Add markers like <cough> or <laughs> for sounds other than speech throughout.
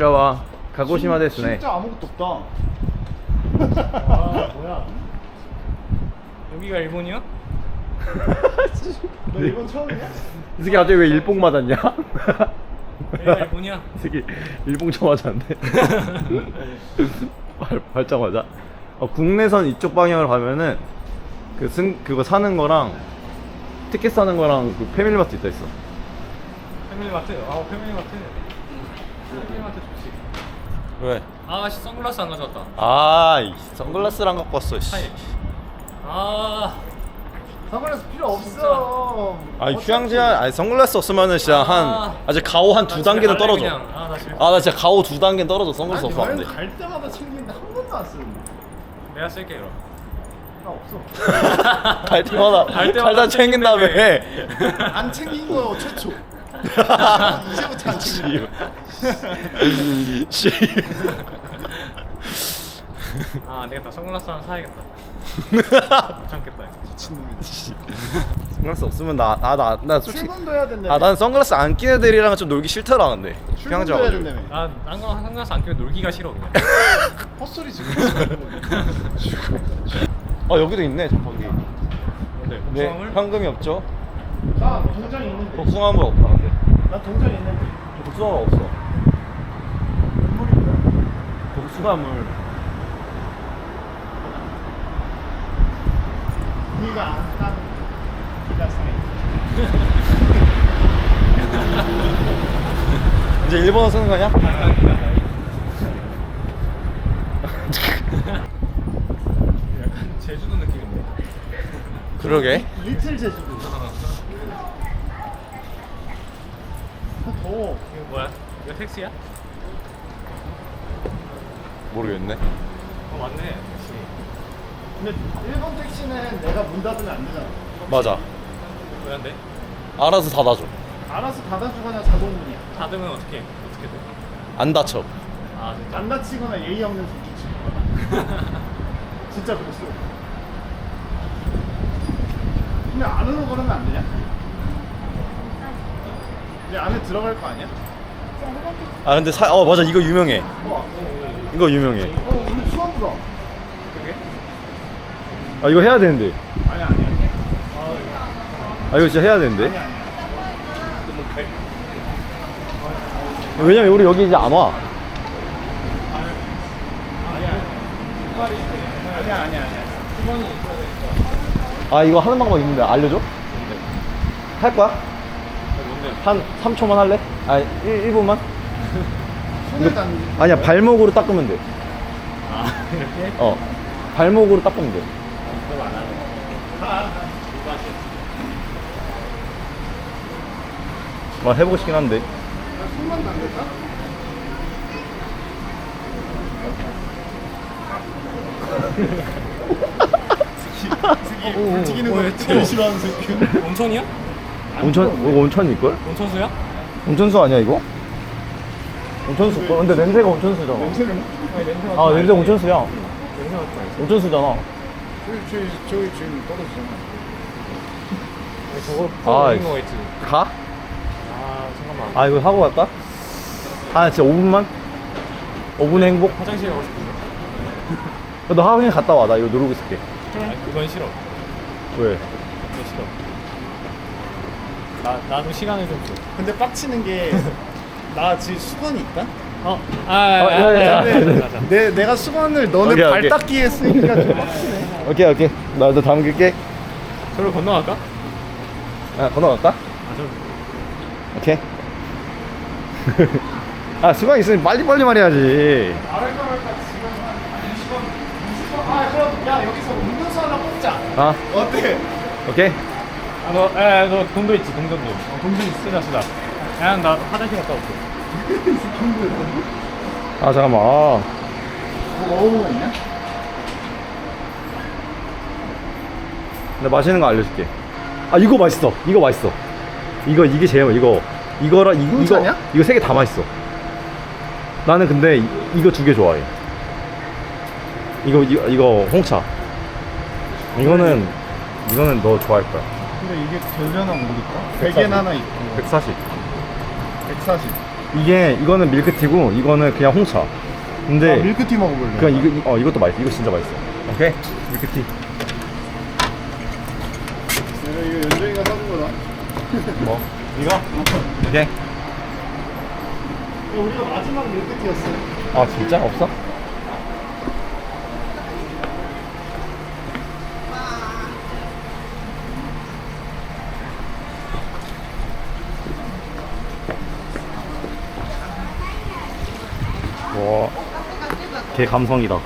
와 こちらは鹿児島ですね 진짜 아무것도 없다 아 뭐야 여기가 일본이야? <laughs> 너 이번 처음이야? 이 새끼 갑자기 왜 일봉 맞았냐? 여기가 일본이야? 이 새끼 일봉 쳐 맞았는데 발, 발자마자 어, 국내선 이쪽 방향으로 가면은 그 승, 그거 사는 거랑 티켓 사는 거랑 그 패밀리마트 있다 있어 패밀리마트? 아 패밀리마트 패밀리마트 좋지 왜? 아씨 선글라스 안 가져왔다. 아 선글라스랑 갖고 왔어 하이 아. 선글라스 필요 없어. 아니 휴양지야 아니 선글라스 없으면은 진짜 아. 한 아직 가오 한 두 단계는 떨어져. 아나 지금 아 나 진짜 가오 두 단계 는 떨어져 선글라스 여행 안돼 갈 때마다 챙기는데 한 번도 안 쓰는데 내가 쓸게 그럼. 나 없어. <laughs> 갈 때마다 갈 때마다 살다 챙긴 다음에. 안 챙긴 거 최초. <laughs> 이제부터 안 챙겨 씨. 아 내가 다. 선글라스 하나 사야겠다. <laughs> 못 참겠다 이거. 미친놈이지 선글라스 없으면 나나나 솔직히 출근도 해야 된다며. 아난 선글라스 안 끼는 애들이랑 좀 놀기 싫더라 근데. 출근도 해야 가지고. 된다며. 난 선글라스 안 끼면 놀기가 싫어 그냥. <laughs> 헛소리 지금. 아 여기도 있네 자판기 근데 네 복숭아물? 현금이 없죠? 나 동전 있는데. 복숭아물 없다 근데. 나 동전 있는데. 복숭아가 없어 복숭아물 네가 안 따는 사이 <laughs> 이제 일본어 쓰는 거냐? 약간 제주도 느낌인데. 그러게. 리틀 제주도. 아, 더워. 이거 뭐야? 이거 택시야? 모르겠네. 어 맞네. 택시 근데 일본 택시는 내가 문 닫으면 안 되잖아. 맞아. 왜 안 돼? 알아서 닫아줘. 알아서 닫아주거나 자동문이야. 닫으면 어떻게 어떻게 돼? 안 다쳐 아 진짜? 안 다치거나 예의 없는 치거나 <laughs> 진짜 그랬어. 근데 안으로 걸으면 안 되냐? 근데 안에 들어갈 거 아니야? 아 근데 사, 어 맞아. 이거 유명해. 어, 이거 유명해 어 오늘 수업부다 그게? 아 이거 해야 되는데 아니야 아니야 아 이거 진짜 해야 되는데 아니야 아니야 왜냐면 우리 여기 이제 안 와 아니야 아니야 아니야 아 이거 하는 방법 있는데 알려줘? 할 거야? 뭔데? 한 3초만 할래? 아 1, 1분만? 닿는 아니야 발목으로 닦으면 돼 아 이렇게? 어 발목으로 닦으면 돼 그럼 안 하네 막 해보고 싶긴 한데 손만 닿는다? 움직이는 거 제일 싫어하는 새끼 온천이야? 온천 이거 온천일 걸? 온천수야? 온천수 아니야 이거? 온천수. 거 근데 냄새가 온천수잖아. 냄새를 아니 냄새 아 냄새 온천수야. 냄새 온천수잖아. 저기 저기 저기 지금 떨어지잖아. 저거 아, 거 있지? 가? 아 잠깐만. 아 이거 하고 갈까? 아 진짜 5분만? 5분의 행복? 화장실 가고 싶은데. 너 하긴 갔다 와. 나 이거 누르고 있을게. 아 그건 싫어. 왜? 그건 싫어. 나, 나도 시간을 좀 줘. 근데 빡치는 게 <laughs> 나 지금 수건이 있다? 어? 아, 아, 아, 야, 야, 야. <laughs> 근데 내, 내가 수건을 너네 오케이, 발 오케이. 닦기에 쓰니까 좀 빡치네 <laughs> 오케이 오케이 나너 담길게 저를 건너갈까? 아 건너갈까? 아, 저 오케이 <laughs> 아 수강 있으면 빨리빨리 말해야지 말할까 말까 지금 한 20원 20원 아 그럼 야 여기서 음료수 하나 뽑자 아 어때? 오케이 아, 너, 에, 너 돈도 있지, 동전도. 어, 동전 쓰자, 쓰자. 야, 나 화장실 갔다 올게. 아 잠깐만. 아. 뭐 먹어보고 있냐? 나 맛있는 거 알려줄게. 아 이거 맛있어. 이거 맛있어. 이거 이게 제일 이거 이거랑 이, 이거 홍차냐? 이거 세 개 다 맛있어. 나는 근데 이, 이거 두 개 좋아해. 이거 이거, 이거 홍차. 이거는 이거는 너 좋아할 거야. 근데 이게 되려나 모르겠다 100엔 하나 있고. 140 140 이게 이거는 밀크티고 이거는 그냥 홍차. 근데 아, 밀크티 먹어볼래. 그냥 이거 이- 어 이것도 맛있어. 이거 진짜 맛있어. 오케이 밀크티. 내가 이거 연정이가 사준 거다. <laughs> 뭐 이거? 오케이. 우리가 마지막 밀크티였어. 아 진짜 없어? 와, 개 감성이다.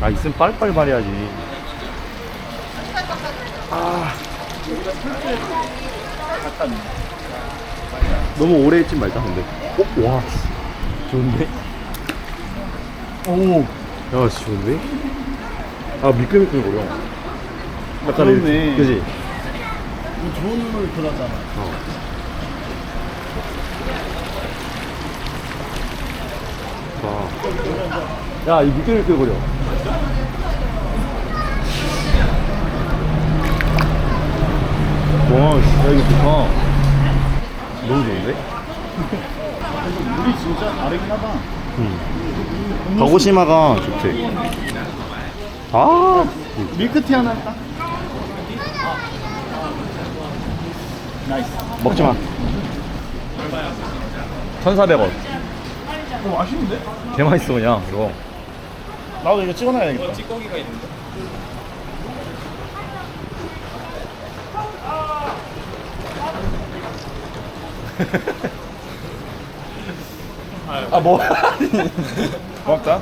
아 있으면 빨리빨리 말해야지. 아. 너무 오래 있지 말자 근데. 어? 와, 씨. 좋은데? 오. 야, 씨, 좋은데? 아 미끌미끌거려. 약간 그렇네. 그지? 좋은 물 들었잖아. 와. 야, 이 미끌미끌거려. 와, 씨, 야, 이거 좋다. 너무 좋은데? 물이 진짜 다르긴 하다. 응. 가고시마가 좋대. 아, 밀크티 하나 할 나이스. 먹지 마. 1,400원. 어, 맛있는데? 개 맛있어, 그냥, 이거. 나도 이거 찍어놔야겠다. 아, 뭐. <laughs> 고맙다.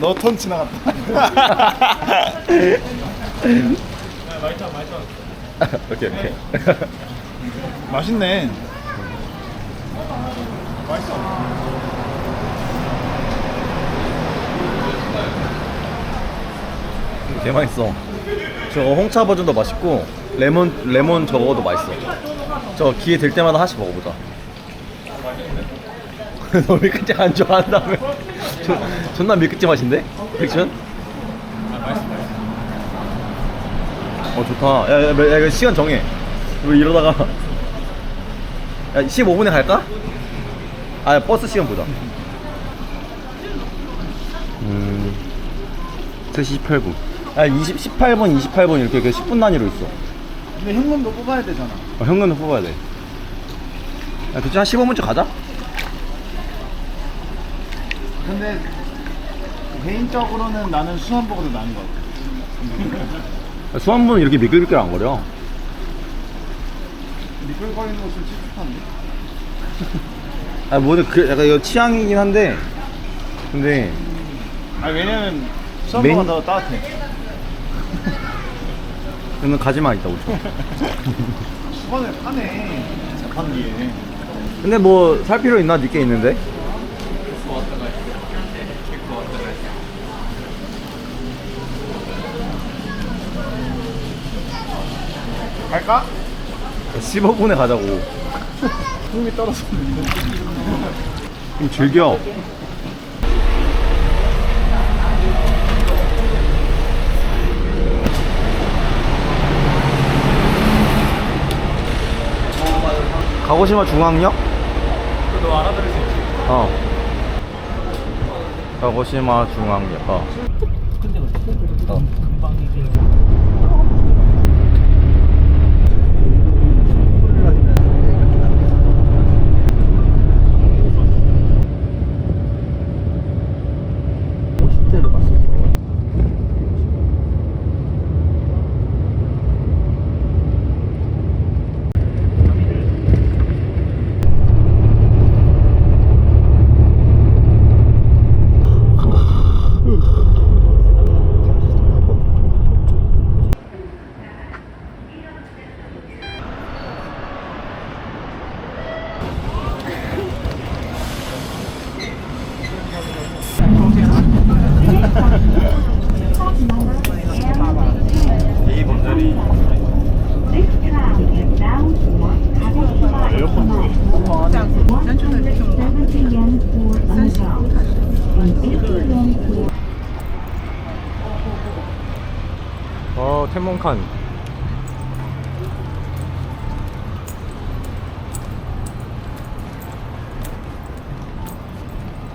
너 턴 지나갔다. <laughs> 오케이, 오케이. <laughs> 맛있네. 맛있어. 개 맛있어. 저거 홍차 버전도 맛있고 레몬 레몬 저거도 맛있어. 저 기회 될 때마다 하나씩 먹어보자. <laughs> 너 밀크티 안 좋아한다며? <laughs> 저, 존나 밀크티 맛인데? 백션? 어 좋다. 야, 야, 야, 이거 시간 정해. 왜 이러다가 야 15분에 갈까? 아 버스 시간 보자. 음. 3시 18분. 아, 20, 18분, 28분 이렇게 그 10분 단위로 있어. 근데 현금도 뽑아야 되잖아. 어, 현금도 뽑아야 돼. 야, 대충 한 15분쯤 가자. 근데 개인적으로는 나는 수산보고도 나은 것 같아. 수한분은 이렇게 미끌미끌 안 거려. 미끌거리는 것은 찝찝한데? 아, 뭐든 그, 약간 이거 취향이긴 한데, 근데, 아 왜냐면 수산보가 메인- 더 따뜻해. 저는 가지마 있다, 5천. <laughs> 수건을 파네. 자판기에. 근데 뭐, 살 필요 있나? 늦게 있는데? 갈까? 15분에 가자고. 힘이 떨어졌는데. 좀 즐겨. 가고시마 중앙역? 너 알아들을 수 있지. 어. 가고시마 중앙역. 어. 텐몬칸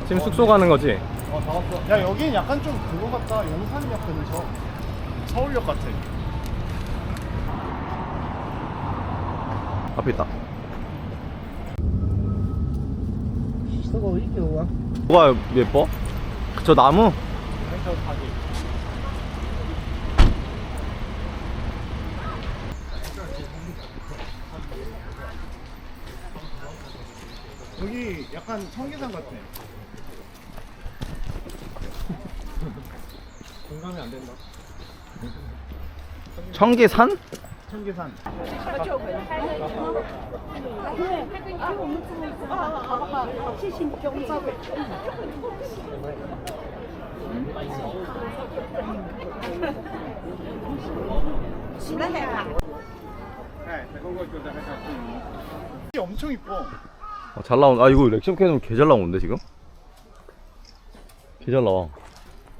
지금 숙소 가는 거지? 어, 다 왔어. 야, 여긴 약간 좀 그거 같다. 용산역 근처. 서울역 같아. 앞에 있다 저거 왜 이렇게 와? 뭐가 예뻐? 저 나무? 저 가게. 여기 약간 청계산 같아. 공감이 안 된다. 청계산? 청계산. 이게 엄청 이뻐. 어, 잘 나온 아 이거 렉션 캐논 개잘 나오는데 지금? 개 잘 나와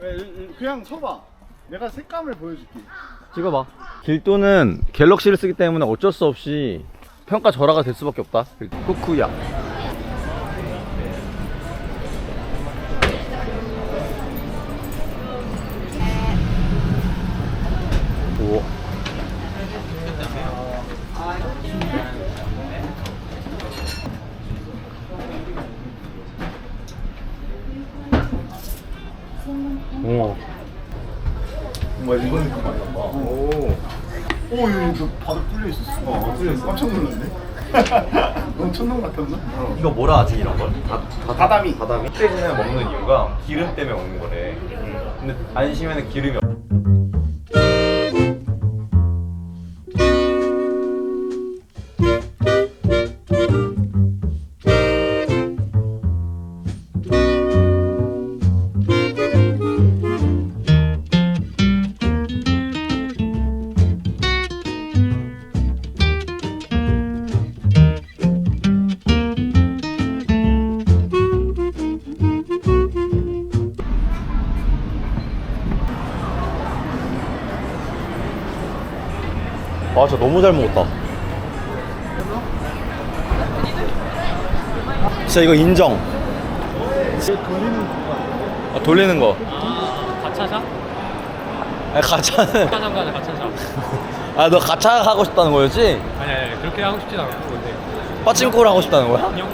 에, 에, 그냥 서봐. 내가 색감을 보여줄게. 찍어봐 길도는 갤럭시를 쓰기 때문에 어쩔 수 없이 평가 절하가 될 수밖에 없다 쿠쿠야 어 있어. 깜짝 놀랐네. <laughs> 너무 천둥 같았나? 어. 이거 뭐라 하지 이런 걸? 다, 다다미. 다다미? 때문에 먹는 이유가 기름 때문에 먹는 거래. 근데 안심에는 기름이 없. 아, 진짜 너무 잘 먹었다. 진짜 이거 인정. 아, 돌리는 거. 가차샵? 아, 가차는. 가차샵 가자 가차샵. 아, 너 가차 하고 싶다는 거였지? 아니 아니 그렇게 하고 싶진 않고 근데 빠칭코를 하고 싶다는 거야? 그냥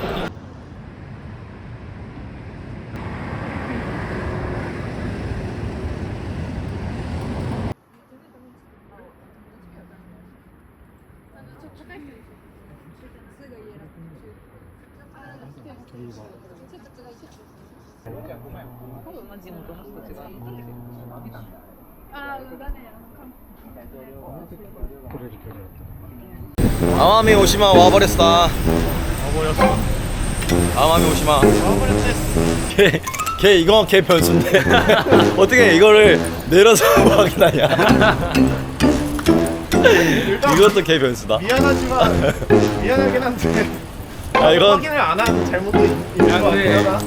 아마미 오시마 와버렸다. 와버렸어. 아마미 오시마. 걔, 걔 이거 걔 변수인데 <laughs> 어떻게 이거를 내려서 <laughs> 확인하냐? 이것도 걔 변수다. 미안하지만 미안하긴 한데. 아, 이건- 확인을 안한 잘못도 있는 같긴 하다.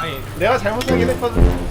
아니 내가 잘못하긴 했거든.